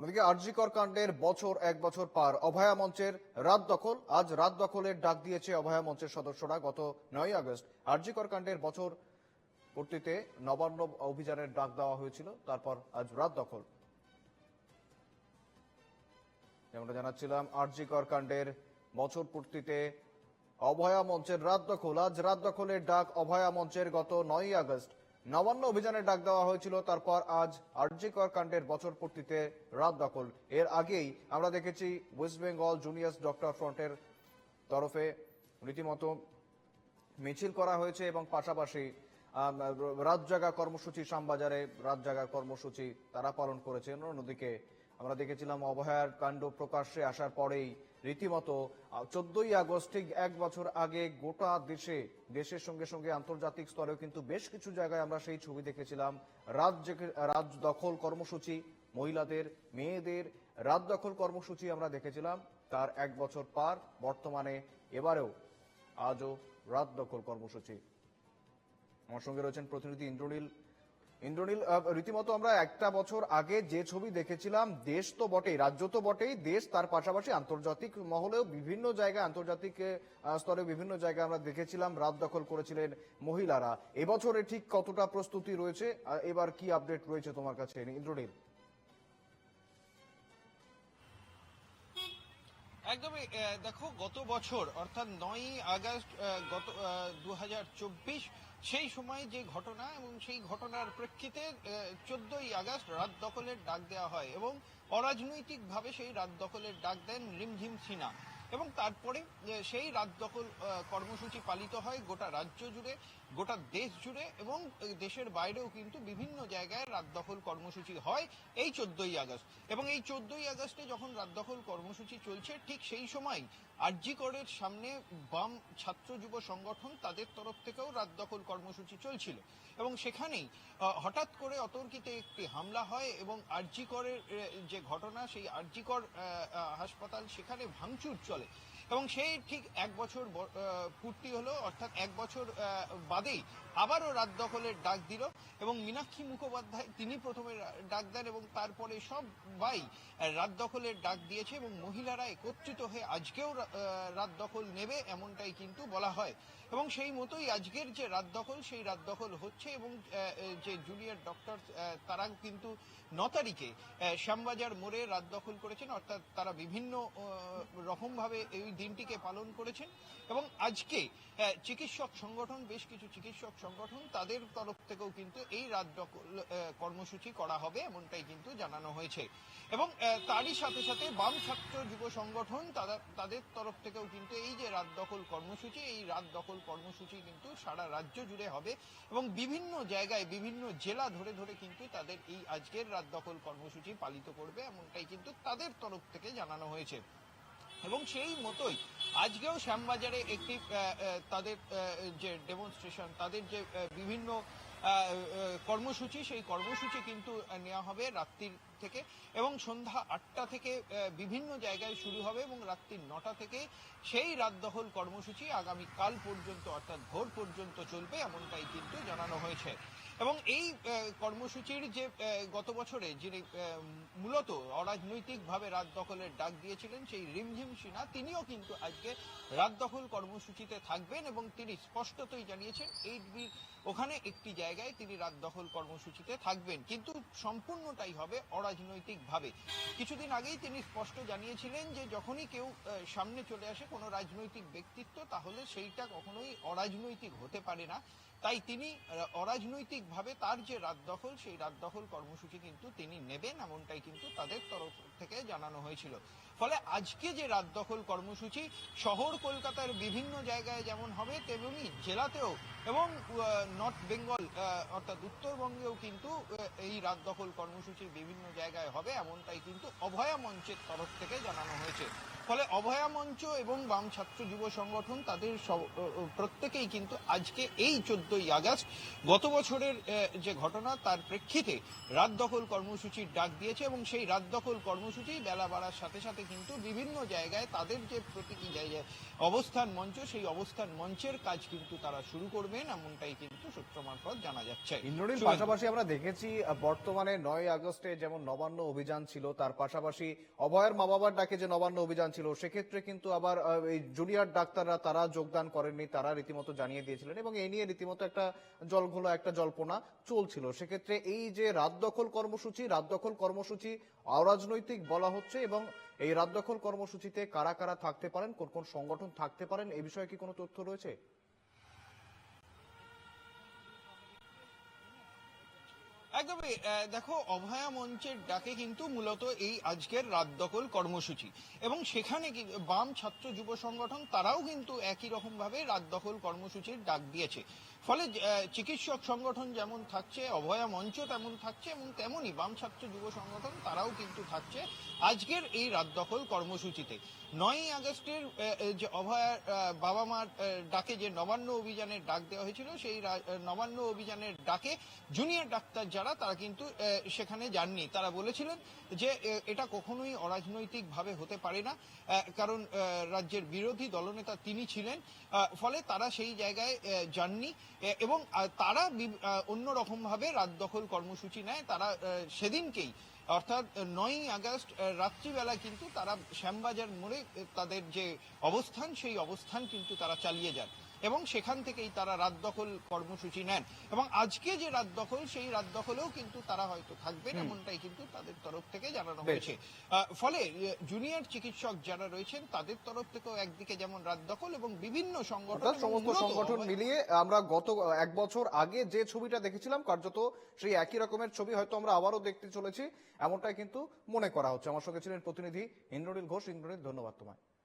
অন্যদিকে আরজিকর কাণ্ডের বছর এক বছর পার অভয়া মঞ্চের রাত দখল। আজ রাত দখলের ডাক দিয়েছে অভয়া মঞ্চের সদস্যরা গত নয় আগস্ট। আরজিকর কাণ্ডের বছর পূর্তিতে নবান্ন অভিযানের ডাক দেওয়া হয়েছিল, তারপর আজ রাত দখল। যেমনটা জানাচ্ছিলাম, আরজিকর কাণ্ডের বছর পূর্তিতে অভয়া মঞ্চের রাত দখল। আজ রাত দখলের ডাক অভয়া মঞ্চের গত নয় আগস্ট। নবান্ন অভিযানের ডাক দেওয়া হয়েছিল, তারপর আজ আরজিকর কাণ্ডের বছর পূর্তিতে রাত দখল। এর আগেই আমরা দেখেছি ওয়েস্ট বেঙ্গল জুনিয়র্স ডক্টর ফ্রন্টের তরফে রীতিমতো মিছিল করা হয়েছে এবং পাশাপাশি রাত জাগা কর্মসূচি শ্যামবাজারে রাত জাগা কর্মসূচি তারা পালন করেছেন। অন্যদিকে আমরা দেখেছিলাম অভয়ার কাণ্ড প্রকাশ্যে আসার পরেই রীতিমতো চোদ্দই আগস্ট ঠিক এক বছর আগে গোটা দেশে, দেশের সঙ্গে সঙ্গে আন্তর্জাতিক স্তরেও কিন্তু বেশ কিছু জায়গায় আমরা সেই ছবি দেখেছিলাম। রাত জেগে- রাত দখল কর্মসূচি, মহিলাদের, মেয়েদের রাত দখল কর্মসূচি আমরা দেখেছিলাম। তার এক বছর পার, বর্তমানে এবারেও আজও রাত দখল কর্মসূচি। আমার সঙ্গে রয়েছেন প্রতিনিধি ইন্দ্রনীল ইন্দ্রনীল রীতিমতো আমরা একটা বছর আগে যে ছবি দেখেছিলাম, দেশ তো বটেই, রাজ্য তো বটেই, দেশ তার পাশাপাশি আন্তর্জাতিক মহলেও বিভিন্ন জায়গায়, আন্তর্জাতিক স্তরে বিভিন্ন জায়গায় আমরা দেখেছিলাম, রাত দখল করেছিলেন মহিলারা। এবছরে ঠিক কতটা প্রস্তুতি রয়েছে? এবার কি আপডেট রয়েছে তোমার কাছে, ইন্দ্রনীল? একদমই দেখো, গত বছর, অর্থাৎ নয় আগস্ট গত দু হাজার চব্বিশ সেই সময় যে ঘটনা এবং সেই ঘটনার প্রেক্ষিতে চোদ্দই আগস্ট রাত দখলের ডাক দেওয়া হয় এবং অরাজনৈতিকভাবে সেই রাত দখলের ডাক দেন রিমঝিম সিনা এবং তারপরে সেই রাত দখল কর্মসূচি পালিত হয় গোটা রাজ্য জুড়ে গোটা দেশ জুড়ে এবং দেশের বাইরেও কিন্তু বিভিন্ন জায়গায় রাত দখল কর্মসূচি হয় এই চোদ্দই আগস্ট। এবং এই চোদ্দই আগস্টে যখন রাত দখল কর্মসূচি চলছে ঠিক সেই সময় আরজি করের সামনে বাম ছাত্র যুব সংগঠন তাদের তরফ থেকেও রাত দখল কর্মসূচি চলছিল। এবং সেখানেই হঠাৎ করে অতর্কিতে একটি হামলা হয় এবং আরজি করের যে ঘটনা সেই আরজি কর আহ, আহ, হাসপাতাল সেখানে ভাঙচুর চলে। চলে এবং সেই ঠিক এক বছর পূর্তি হলো, অর্থাৎ এক বছর বাদেই আবারও রাত দখলের ডাক দিল এবং মীনাক্ষী মুখোপাধ্যায় তিনি প্রথমে ডাক দেন এবং তারপরে সবাই রাত দখলের ডাক দিয়েছে এবং মহিলারা একত্রিত হয়ে আজকেও রাত দখল নেবে এমনটাই কিন্তু বলা হয়। এবং সেই মতোই আজকের যে রাত দখল, সেই রাত দখল হচ্ছে এবং যে জুনিয়র ডক্টর তারা কিন্তু ন তারিখে শ্যামবাজার মোড়ে রাত দখল করেছেন। অর্থাৎ তারা বিভিন্ন রকম ভাবে এই দিনটিকে পালন করেছেন এবং আজকে চিকিৎসক সংগঠন, বেশ কিছু চিকিৎসক সংগঠন তাদের তরফ থেকেও কিন্তু এই রাত কর্মসূচি করা হবে এমনটাই কিন্তু জানানো হয়েছে। এবং তারই সাথে সাথে বাম ছাত্র যুব সংগঠন তাদের তরফ থেকেও কিন্তু এই যে রাত দখল কর্মসূচি, এই রাত দখল কর্মসূচি কিন্তু সারা রাজ্য জুড়ে হবে এবং বিভিন্ন জায়গায়, বিভিন্ন জেলা ধরে ধরে কিন্তু তাদের এই আজকের রাত দখল কর্মসূচি পালিত করবে এমনটাই কিন্তু তাদের তরফ থেকে জানানো হয়েছে। এবং সেই মতোই আজকেও শ্যামবাজারে একটি তাদের যে ডেমনস্ট্রেশন তাদের যে বিভিন্ন কর্মসূচি, সেই কর্মসূচি কিন্তু নেওয়া হবে রাত্রির থেকে এবং সন্ধ্যা আটটা থেকে বিভিন্ন জায়গায় শুরু হবে এবং রাত্রি নটা থেকে সেই রাত দখল কর্মসূচি আগামী কাল পর্যন্ত অর্থাৎ ভোর পর্যন্ত চলবে এমনটাই কিন্তু জানানো হয়েছে। এবং এই কর্মসূচির যে গত বছরে যিনি মূলত অরাজনৈতিকভাবে রাত দখলের ডাক দিয়েছিলেন সেই রিমঝিম সিনহা তিনিও কিন্তু আজকে রাত দখল কর্মসূচিতে থাকবেন এবং তিনি স্পষ্টতই জানিয়েছেন এই বি- ওখানে একটি জায়গায় তিনি রাত দখল কর্মসূচিতে থাকবেন। কিন্তু সম্পূর্ণটাই হবে অরাজনৈতিকভাবে। কিছুদিন আগেই তিনি স্পষ্ট জানিয়েছিলেন যে যখনই কেউ সামনে চলে আসে কোনো রাজনৈতিক ব্যক্তিত্ব তাহলে সেইটা কখনোই অরাজনৈতিক হতে পারে না। তাই তিনি আহ, অরাজনৈতিকভাবে তার যে রাত দখল, সেই রাত দখল কর্মসূচি কিন্তু তিনি নেবেন, এমনটাই কিন্তু তাদের তরফ থেকে জানানো হয়েছিল। ফলে আজকে যে রাত দখল কর্মসূচি, শহর কলকাতার বিভিন্ন জায়গায় যেমন হবে, তেমনি জেলাতেও এবং নর্থ বেঙ্গল অর্থাৎ উত্তরবঙ্গেও কিন্তু এই রাত দখল কর্মসূচি বিভিন্ন জায়গায় হবে, এমনটাই কিন্তু অভয়া মঞ্চের তরফ থেকে জানানো হয়েছে। ফলে অভয়া মঞ্চ এবং বাম ছাত্র যুব সংগঠন তাদের প্রত্যেকেই কিন্তু আজকে এই চোদ্দই আগস্ট গত বছরের যে ঘটনা তার প্রেক্ষিতে রাত দখল কর্মসূচির ডাক দিয়েছে এবং সেই রাত দখল কর্মসূচি বেলা বাড়ার সাথে সাথে কিন্তু বিভিন্ন জায়গায় তাদের যে প্রতীকী জায়গায় অবস্থান মঞ্চ সেই অবস্থান মঞ্চের কাজ কিন্তু তারা শুরু করবেন এমনটাই কিন্তু সূত্র মারফত জানা যাচ্ছে। ইন্দ্রনীল পাশাপাশি আমরা দেখেছি বর্তমানে নয় আগস্টে যেমন নবান্ন অভিযান ছিল তার পাশাপাশি অভয়ের মা বাবার ডাকে যে নবান্ন অভিযান ছিল। সেক্ষেত্রে কিন্তু আবার এই জুনিয়র ডাক্তাররা তারা যোগদান করেননি, তারা রীতিমতো জানিয়ে দিয়েছিলেন এবং এ নিয়ে রীতিমতো একটা জলঘোলা, একটা জল্পনা চলছিল। সেক্ষেত্রে এই যে রাত দখল কর্মসূচি, রাত দখল কর্মসূচি অরাজনৈতিক বলা হচ্ছে এবং এই রাত দখল কর্মসূচিতে কারা কারা থাকতে পারেন, কোন কোন সংগঠন থাকতে পারেন, এ বিষয়ে কি কোনো তথ্য রয়েছে? একদমই দেখো, অভয়া মঞ্চের ডাকে কিন্তু মূলত এই আজকের রাত দখল কর্মসূচি। এবং সেখানে বাম ছাত্র যুব সংগঠন, তারাও কিন্তু একই রকম ভাবে রাত দখল কর্মসূচির ডাক দিয়েছে। ফলে চিকিৎসক সংগঠন যেমন থাকছে, অভয়া মঞ্চ তেমন থাকছে, এবং তেমনই বাম ছাত্র যুব সংগঠন, তারাও কিন্তু থাকছে আজকের এই রাত দখল কর্মসূচিতে। নয়ই আগস্টের যে অভয়ার বাবা মার ডাকে যে নবান্ন অভিযানের ডাক দেওয়া হয়েছিল, সেই নবান্ন অভিযানের ডাকে জুনিয়র ডাক্তার যারা তারা কিন্তু সেখানে যাননি। তারা বলেছিলেন যে এটা কখনোই অরাজনৈতিক ভাবে হতে পারে না। কারণ রাজ্যের বিরোধী দলনেতা তিনি ছিলেন। ফলে তারা সেই জায়গায় যাননি। এবং তারা অন্যরকম ভাবে রাত দখল কর্মসূচি নেয়। তারা সেদিনকেই, অর্থাৎ নয়ই আগস্ট রাত্রিবেলা কিন্তু তারা শ্যামবাজার মোড়ে তাদের যে অবস্থান, সেই অবস্থান কিন্তু তারা চালিয়ে যান। এবং সেখান থেকেই তারা রাত দখল কর্মসূচি নেন। এবং আজকে যে রাত দখল সেই রাত দখলেও কিন্তু তারা হয়তো থাকবেন এমনটাই কিন্তু তাদের তরফ থেকে জানানো হয়েছে। ফলে জুনিয়র চিকিৎসক যারা রয়েছেন তাদের তরফ থেকেও একদিকে যেমন রাত দখল এবং বিভিন্ন সংগঠন সমস্ত সংগঠন মিলিয়ে আমরা গত এক বছর আগে যে ছবিটা দেখেছিলাম কার্যত সেই একই রকমের ছবি হয়তো আমরা আবারও দেখতে চলেছি এমনটাই কিন্তু মনে করা হচ্ছে। আমার সঙ্গে ছিলেন প্রতিনিধি ইন্দ্রনীল ঘোষ। ইন্দ্রনীল ধন্যবাদ তোমায়।